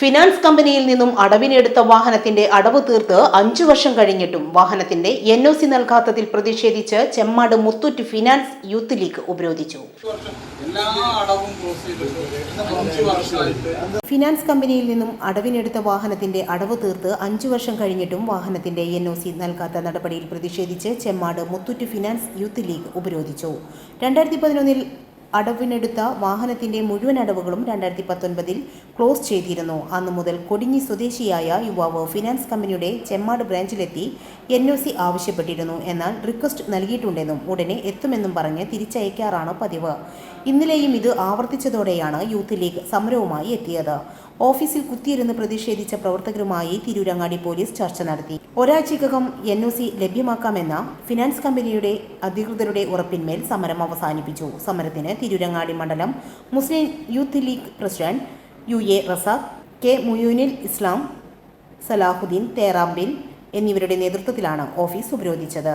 Finance കമ്പനിയിൽ നിന്നും അടവിനെടുത്ത വാഹനത്തിന്റെ അടവ് തീർത്ത് അഞ്ചു വർഷം കഴിഞ്ഞിട്ടും വാഹനത്തിന്റെ എൻ ഒ സി നൽകാത്തതിൽ പ്രതിഷേധിച്ച് Chemmad Muthoot finance youth league ഉപരോധിച്ചു. ഫിനാൻസ് കമ്പനിയിൽ നിന്നും അടവിനെടുത്ത വാഹനത്തിന്റെ അടവ് തീർത്ത് അഞ്ചു വർഷം കഴിഞ്ഞിട്ടും വാഹനത്തിന്റെ എൻ ഒ സി നൽകാത്ത നടപടിയിൽ പ്രതിഷേധിച്ച് Chemmad Muthoot finance youth league ഉപരോധിച്ചു. രണ്ടായിരത്തി പതിനൊന്നിൽ അടവിനെടുത്ത വാഹനത്തിന്റെ മുഴുവൻ അടവുകളും രണ്ടായിരത്തി പത്തൊൻപതിൽ ക്ലോസ് ചെയ്തിരുന്നു. അന്നു മുതൽ കൊടിഞ്ഞി സ്വദേശിയായ യുവാവ് ഫിനാൻസ് കമ്പനിയുടെ ചെമ്മാട് ബ്രാഞ്ചിലെത്തി എൻ ഒ സി ആവശ്യപ്പെട്ടിരുന്നു. എന്നാൽ റിക്വസ്റ്റ് നൽകിയിട്ടുണ്ടെന്നും ഉടനെ എത്തുമെന്നും പറഞ്ഞ് തിരിച്ചയക്കാറാണ് പതിവ്. ഇന്നലെയും ഇത് ആവർത്തിച്ചതോടെയാണ് യൂത്ത് ലീഗ് സമരവുമായി എത്തിയത്. ഓഫീസിൽ കുത്തിയിരുന്ന് പ്രതിഷേധിച്ച പ്രവർത്തകരുമായി തിരൂരങ്ങാടി പോലീസ് ചർച്ച നടത്തി. ഒരാഴ്ചക്കകം എൻ ഒ സി ലഭ്യമാക്കാമെന്ന ഫിനാൻസ് കമ്പനിയുടെ അധികൃതരുടെ ഉറപ്പിന്മേൽ സമരം അവസാനിപ്പിച്ചു. സമരത്തിന് തിരൂരങ്ങാടി മണ്ഡലം. Muslim youth league president U A Razak K മുയൂനിൽ Islam Salahuddin Therampil എന്നിവരുടെ നേതൃത്വത്തിലാണ് ഓഫീസ് ഉപരോധിച്ചത്.